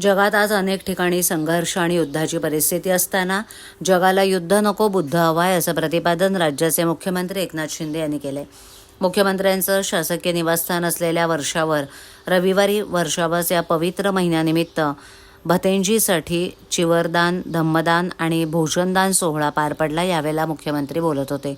जगात आज अनेक ठिकाणी संघर्ष आणि युद्धाची परिस्थिती असताना जगाला युद्ध नको बुद्ध हवाय असं प्रतिपादन राज्याचे मुख्यमंत्री एकनाथ शिंदे यांनी केले मुख्यमंत्र्यांचं शासकीय निवासस्थान असलेल्या वर्षावर रविवारी वर्षावास या पवित्र महिन्यानिमित्त भतेंजीसाठी चिवरदान धम्मदान आणि भोजनदान सोहळा पार पडला यावेळेला मुख्यमंत्री बोलत होते.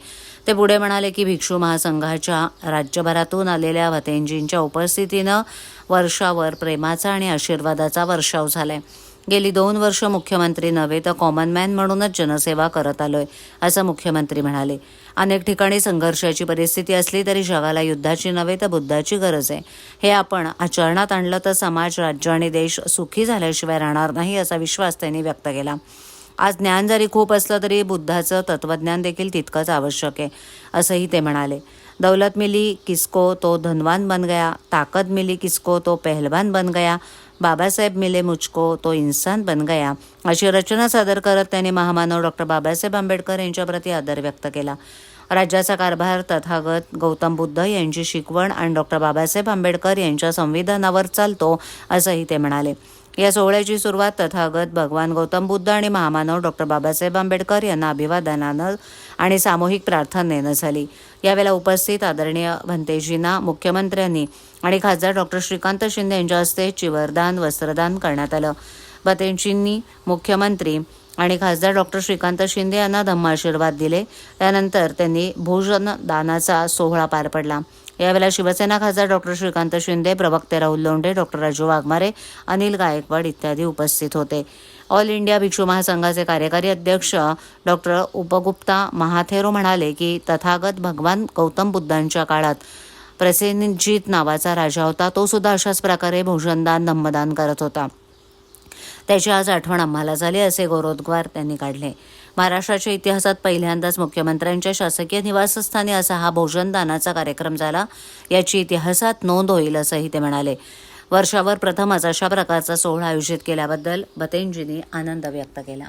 ते पुढे म्हणाले की भिक्षू महासंघाच्या राज्यभरातून आलेल्या भतेंजींच्या उपस्थितीनं वर्षावर प्रेमाचा आणि आशीर्वादाचा वर्षाव झाला आहे गेली दोन वर्ष मुख्यमंत्री नव्हे तर कॉमन मॅन म्हणूनच जनसेवा करत आलोय असं मुख्यमंत्री म्हणाले. अनेक ठिकाणी संघर्षाची परिस्थिती असली तरी जगाला युद्धाची नव्हे तर बुद्धाची गरज आहे. हे आपण आचरणात आणलं तर समाज राज्य आणि देश सुखी झाल्याशिवाय राहणार नाही असा विश्वास त्यांनी व्यक्त केला. आज ज्ञान जरी खूप असलं तरी बुद्धाचं तत्वज्ञान देखील तितकंच आवश्यक आहे असंही ते म्हणाले. दौलत मिली किसको तो धनवान बन गया ताकद मिली किसको तो पहलवान बन गया बाबासाहेब मिले मुझको तो इंसान बन गया. अशी रचना सादर करत त्यांनी महामानव डॉक्टर बाबासाहेब आंबेडकर यांच्याप्रती आदर व्यक्त केला. राज्याचा कारभार तथागत गौतम बुद्ध यांची शिकवण आणि डॉक्टर बाबासाहेब आंबेडकर यांच्या संविधानावर चालतो असंही ते म्हणाले. या सोहळ्याची सुरुवात तथागत भगवान गौतम बुद्ध आणि महामानव डॉक्टर बाबासाहेब आंबेडकर यांना अभिवादनानं आणि सामूहिक प्रार्थनेनं झाली. यावेळेला उपस्थित आदरणीय भंतेजींना मुख्यमंत्र्यांनी आणि खासदार डॉक्टर श्रीकांत शिंदे यांच्या हस्ते चिवरदान वस्त्रदान करण्यात आलं. भतेंजींनी मुख्यमंत्री आणि खासदार डॉक्टर श्रीकांत शिंदे यांना धम्म आशीर्वाद दिले. त्यानंतर त्यांनी भोजन दानाचा सोहळा पार पडला. यावेळेला शिवसेना खासदार डॉक्टर श्रीकांत शिंदे प्रवक्ते राहुल लोंढे डॉक्टर राजू वाघमारे अनिल गायकवाड इत्यादी उपस्थित होते. ऑल इंडिया भिक्षू महासंघाचे कार्यकारी अध्यक्ष डॉक्टर उपगुप्ता महाथेरो म्हणाले की तथागत भगवान गौतम बुद्धांच्या काळात प्रसेनजित नावाचा राजा होता. तो सुद्धा अशाच प्रकारे भोजनदान धम्मदान करत होता. त्याची आज आठवण आम्हाला झाली असे गौरवोद्गार त्यांनी काढले. महाराष्ट्राच्या इतिहासात पहिल्यांदाच मुख्यमंत्र्यांच्या शासकीय निवासस्थानी असा हा भोजनदानाचा कार्यक्रम झाला याची इतिहासात नोंद होईल असंही ते म्हणाले. वर्षावर प्रथमच अशा प्रकारचा सोहळा आयोजित केल्याबद्दल बतेंजींनी आनंद व्यक्त केला.